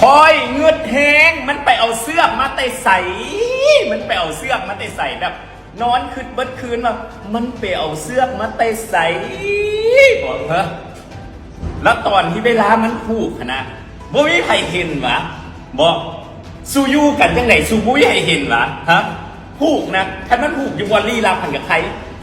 คอยเงือดแหงมันไปเอาเสื้อมาแต่ใส่ มันไปเอาเสื้อมาแต่ใส่แบบนอนคืนเบิดคืนว่ามันไปเอาเสื้อมาแต่ใส่บอกเหรอแล้วตอนที่เวลามันผูกนะบ่มีใครเห็นวะบอกสู้ยู่กันยังไงสู้บ่มีใครเห็นวะฮะผูกนะถ้ามันผูกยู่บนลีลาพันกับใคร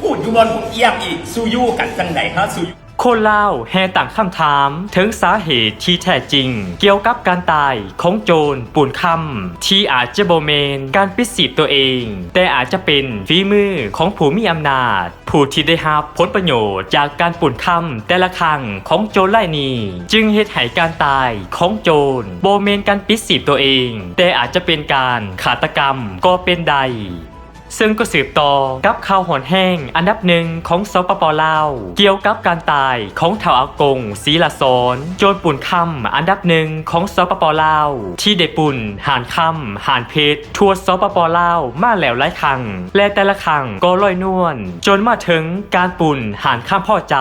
ผูกอยู่บนผมเอียมอีกสู้ยู่กันจังไหนฮะสู้อยู่ คนเล่าวแห่ต่างคำถามถึงสาเหตุที่แท้จริง เกี่ยวกับการตายของโจรปูนคำที่อาจจะโบเมนการปิดสีบตัวเอง แต่อาจจะเป็นฝีมือของผู้มีอำนาจ ผู้ที่ได้รับผลประโยชน์จากการปูนคำแต่ละครั้งของโจรไล่นี้จึงเหตุให้การตายของโจรโบเมนการปิดสีบตัวเอง แต่อาจจะเป็นการฆาตกรรมก็เป็นใด ซึ่งก็สืบต่อกับข่าวหอนแห้ง อันดับหนึ่งของสปปลาว เกี่ยวกับการตายของเถาอากงศรีละสอนโจรปุ่นคำอันดับหนึ่งของสปปลาว ที่ได้ปุ่นหานคำหานเพชรทั่วสปปลาวมาแล้วหลายครั้งและแต่ละครั้งก็ลอยนวลจนมาถึงการปุ่นหานข้ามพ่อใจ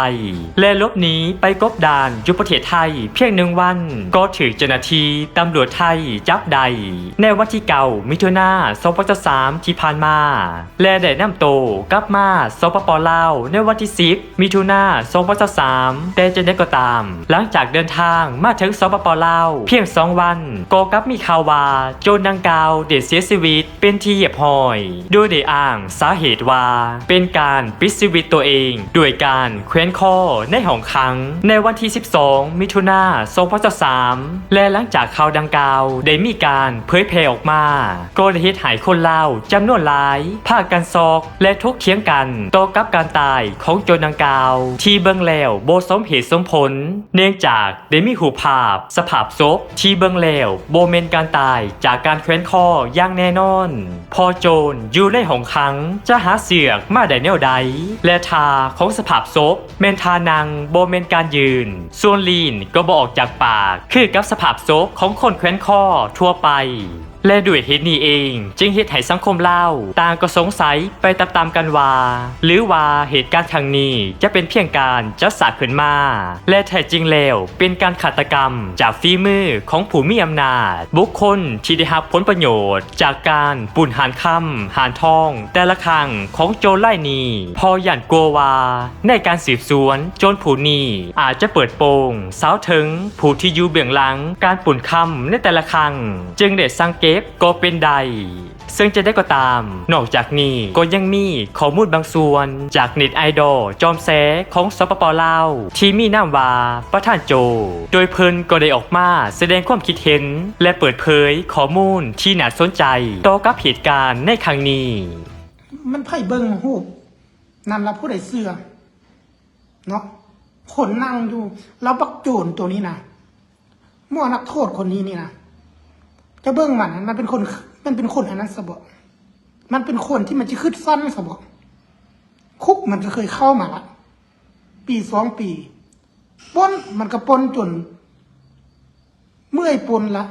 และลบหนีไปกบดานยุประเทศไทย เพียงหนึ่งวัน ก็ถือเจ้าหน้าที่ตำรวจไทยจับได้ในวันที่เก่ามิถุนา2023ที่ผ่านมาและได้นำโตวกลับมาสปปลาวในวันที่ 10 มิถุนา2023แต่จะได้ก็ตาม หลังจากเดินทางมาถึงสปปลาว เพียง 2 วันก็กลับมีข่าวว่าโจรดังกล่าวเด็ดเสียชีวิตเป็นที่เหยียบหอย โดยได้อ้างสาเหตุว่า เป็นการปิดชีวิตตัวเองด้วยการแขวนคอในห้องขัง ในวันที่ 12 มิถุนา2023และหลังจากข่าวดังกล่าวได้มีการเผยแพร่ออกมา ก็ได้เฮ็ดให้คนลาวจำนวนหลายพากันซอก และทุกข์เคียงกันต่อกับการตายของโจรดังกล่าว ที่เบิ่งแล้วโบสมเหตุสมผล เนื่องจากได้มีหูภาพ สภาพศพที่เบิ่งแล้วโบเมนการตายจากการแขวนคออย่างแน่นอน พอโจรอยู่ในห้องขังจะหาเสือกมาได้แนวใด และทาของสภาพศพเมนทานังโบเมนการยืน ส่วนลีนก็บออกจากปากคือกับสภาพศพของคนแขวนคอทั่วไป และด้วยเหตุนี้เอง จึงเหตุให้สังคมเล่าต่างก็สงสัยไปตามๆกันว่า หรือว่าเหตุการณ์ครั้งนี้จะเป็นเพียงการจัดสรรขึ้นมา และแท้จริงแล้วเป็นการฆาตกรรมจากฝีมือของผู้มีอำนาจ บุคคลที่ได้รับผลประโยชน์ จากการปุ่นหานคำหานทอง แต่ละครั้งของโจรไล่นีพอหยันกลัวว่าในการสืบสวนโจรผู้นี้อาจจะเปิดโปงสาวถึงผู้ที่อยู่เบื้องหลังการปุ่นคำในแต่ละครั้งจึงได้สังเกตก็เป็นใด ซึ่งจะได้ก็ตาม นอกจากนี้ก็ยังมีข้อมูลบางส่วน จากเน็ตไอดอลจอมแสของสปปลาวที่มีนามว่าประธานโจ โดยเพิ่นก็ได้ออกมาแสดงความคิดเห็น และเปิดเผยข้อมูลที่น่าสนใจต่อกับเหตุการณ์ในครั้งนี้ มันไพ่เบิ้งหูบนั่นละผู้ใดเสื้อเนาะคนนั่งอยู่แล้วบักโจรตัวนี้นะมั่วนักโทษคนนี้นี่นะ จะเบิ้งมันนะมันเป็นคน มันเป็นคนอันนั้นสบอมันเป็นคนที่มันจะขึ้นสั้นสบอคุกมันก็เคยเข้ามาละปีสองปีปนมันก็ปนจน เมื่อยปนละ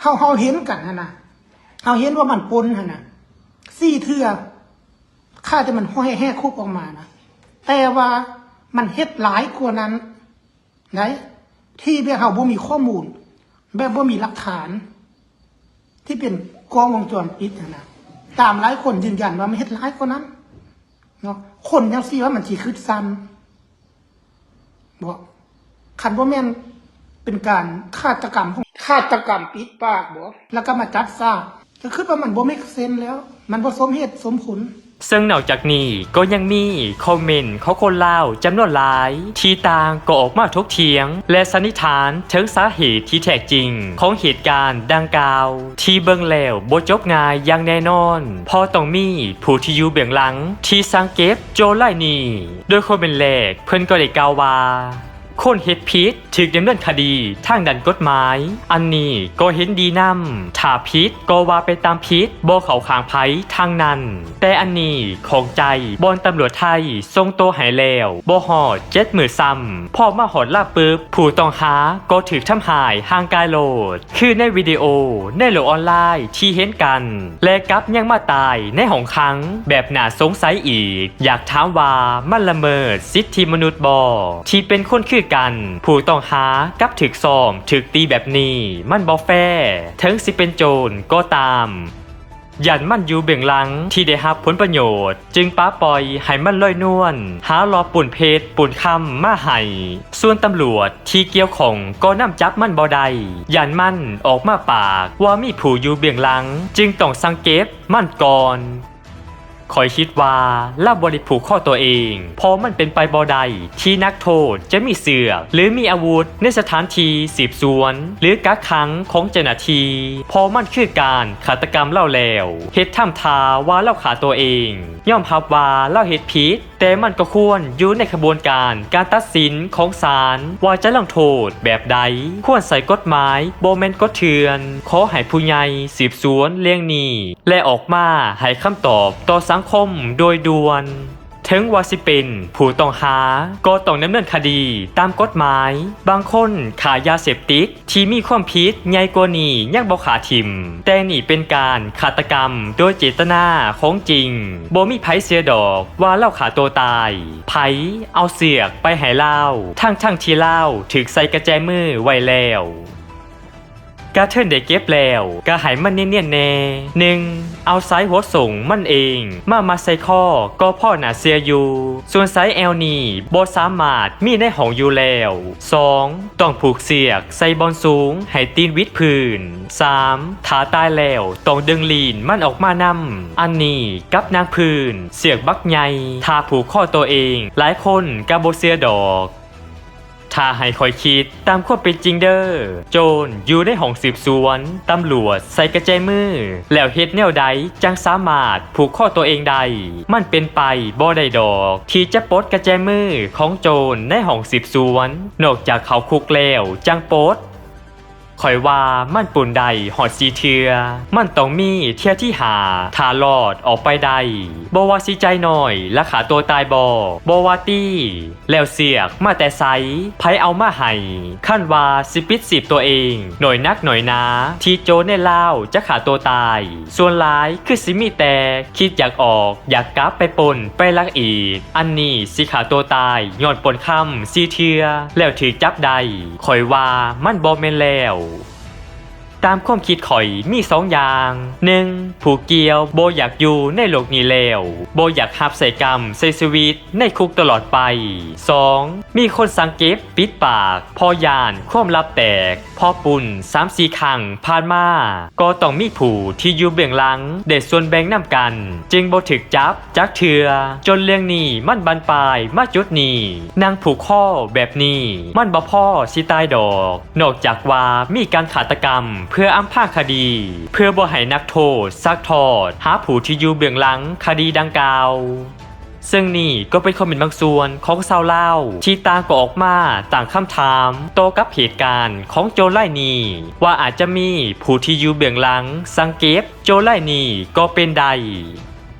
เฮาเฮาเห็นกันนะนะเฮาเห็นว่ามันปนฮะนะสี่เทือข้าจะมันห้อยแห่คุกออกมานะแต่ว่ามันเฮ็ดหลายกว่านั้นไหนที่แบบเฮาบ่มีข้อมูล แบบบ่มีหลักฐาน ที่เป็นกล้องวงจรปิดนะนะตามหลายคนยืนยันว่ามันเฮ็ดหลายกว่านั้นเนาะคนยังซี่ว่ามันสิคืดซ้ำบอกคันว่าแม่นเป็นการฆาตกรรมของฆาตกรรมปิดปากบ่แล้วก็มาจัดซาก็คือว่ามันบ่เมกเซนแล้ว มันบ่สมเหตุสมผล ซึ่งนอกจากนี้ก็ยังมีคอมเมนต์ของคนลาวจำนวนหลาย ที่ต่างก็ออกมาทกเถียง และสันนิษฐานถึงสาเหตุที่แท้จริง ของเหตุการณ์ดังกล่าว ที่เบิ่งแล้วบ่จบง่ายอย่างแน่นอน พอต้องมีผู้ที่อยู่เบื้องหลัง ที่สังเก็บโจไลนี้โดยคนเป็นแรกเพิ่นก็ได้กล่าวว่า คนเฮ็ดผิดถูกดำเนินคดีทางด้านกฎหมาย อันนี้ก็เห็นดีนำถ้าผิดก็ว่าไปตามผิดบ่เขาขางไผทางนั้น แต่อันนี้ของใจบอนตำรวจไทยทรงโตวหายแล้วบ่ฮอดเจ็ดมือซ้ำพอมาหอดลาปึ๊บผู้ต้องหาก็ถูกทำหายห่างกายโลด คือในวิดีโอในโลกออนไลน์ที่เห็นกัน และกลับยังมาตายในห้องขัง แบบน่าสงสัยอีก อยากถามว่ามันละเมิดสิทธิมนุษย์บ่ที่เป็นคนคือกัน ผู้ต้องหากับถึกซ้อมถึกตีแบบนี้ มันบอแฟร์ถึงสิเป็นโจรก็ตามยันมันอยู่เบื้องหลังที่ได้รับผลประโยชน์ จึงป้าปล่อยให้มันลอยนวลหารอปุ่นเพชรปุ่นคำมาให้ส่วนตำรวจที่เกี่ยวของก็นำจับมันบ่ได้ยันมันออกมาปากว่ามีผู้อยู่เบื้องหลัง จึงต้องสังเกตมันก่อน คอยคิดว่าล่าบริผูกข้อตัวเอง เพอมันเป็นไปบอใดที่นักโทษจะมีเสือหรือมีอาวุธในสถานทีสืบสวน หรือกักขังของเจ้าหน้าที่เพอมันคือการฆาตกรรมเล่าแล้วเหตุทำทาว่าเล่าขาตัวเอง ย่อมพับว่าเล่าเหตุผิดแต่มันก็ควรอยู่ในขบวนการการตัดสินของศาลว่าจะลงโทษแบบใด ควรใส่กฎหมายโบเมนกฎเถือน ขอให้ผู้ใหญ่สืบสวนเลี้ยงหนี้และออกมาให้คำตอบต่อสังคมโดยด่วนถึงว่าสิเป็นผู้ต้องหาก็ต้องดำเนินคดีตามกฎหมาย บางคนขายยาเสพติดที่มีความผิดใหญ่กว่านี้ยังบ่ขาทิม แต่นี่เป็นการฆาตกรรมโดยเจตนาของจริงบ่มีไผเสียดอกว่าเล่าขาตัวตาย ไผเอาเสือกไปให้เล่าทั้งทั้งๆที่เล่าถึกใส่กระแจมือไว้แล้ว กาเทิร์นได้เก็บแล้วก็หายมันเนียนๆแน่หนึ่งเอาไซส์หัวส่งมันเอง มามาใส่ข้อก็พ่อหนาเสียอยู่ ส่วนไซส์แอลนี่บสามารถมีในห้องอยู่แล้ว 2. ต้องผูกเสียกใส่บอลสูงให้ตีนวิดพื้น 3. ขาตายแล้วต้องดึงลีนมันออกมานำอันนี้กับนางพื้น เสียกบักใหญ่ทาผูกข้อตัวเอง หลายคนกาโบเซียดอก ถ้าให้คอยคิดตามความเป็นจริงเด้อ โจรอยู่ในห้องสืบสวน ตำรวจใส่กระจายมือ แล้วเฮ็ดแนวใดจังสามารถผูกข้อตัวเองได้ มันเป็นไปบ่ได้ดอก ที่จะปลดกระจายมือของโจรในห้องสืบสวน นอกจากเขาคุกแล้วจังปลด คอยว่ามันปุ่นใดหอดสีเทือ มันต้องมีเทียที่หาทารอดออกไปใดบว่าสิใจหน่อยและขาตัวตายบอบว่าตี้แล้วเสียกมาแต่ไซไผเอามาให้ขั้นว่าสิปิดสิบตัวเอง หน่อยนักหน่อยนาทีโจในเล่าจะขาตัวตาย ส่วนร้ายคือสิมีแต่คิดอยากออกอยากกลับไปปนไปลักอีก อันนี้สิขาตัวตายย้อนปนคำสีเทือ แล้วถือจับใดคอยว่ามันบอแมนแล้ว ตามความคิดข่อยมีสองอย่างหนึ่งผู้เกียวโบอยากอยู่ในโลกนี้แล้วโบอยากหับใส่กรรมใส่ชีวิตในคุกตลอดไป 2. มีคนสังเกตปิดปาก พอยานความลับแตก พอปุ่นสามสี่ครั้งผ่านมา ก็ต้องมีผู้ที่อยู่เบื้องหลัง เด็ดส่วนแบ่งนำกัน จึงโบถึกจับจักเถือ จนเรื่องนี้มันบันปลายมาจุดนี้นางผูกข้อแบบนี้ มันบ่พ่อสิตายดอก นอกจากว่ามีการฆาตกรรมเพื่ออำพรางคดี เพื่อบ่ให้นักโทษซักทอด หาผู้ที่อยู่เบื้องหลังคดีดังกล่าวซึ่งนี่ก็เป็นคอมเมนต์บางส่วนของชาวเล่าวที่ต่างก็ออกมาต่างคำถามโตกับเหตุการณ์ของโจไลนีว่าอาจจะมีผู้ที่อยู่เบื้องหลังสังเกตโจไลนีก็เป็นใด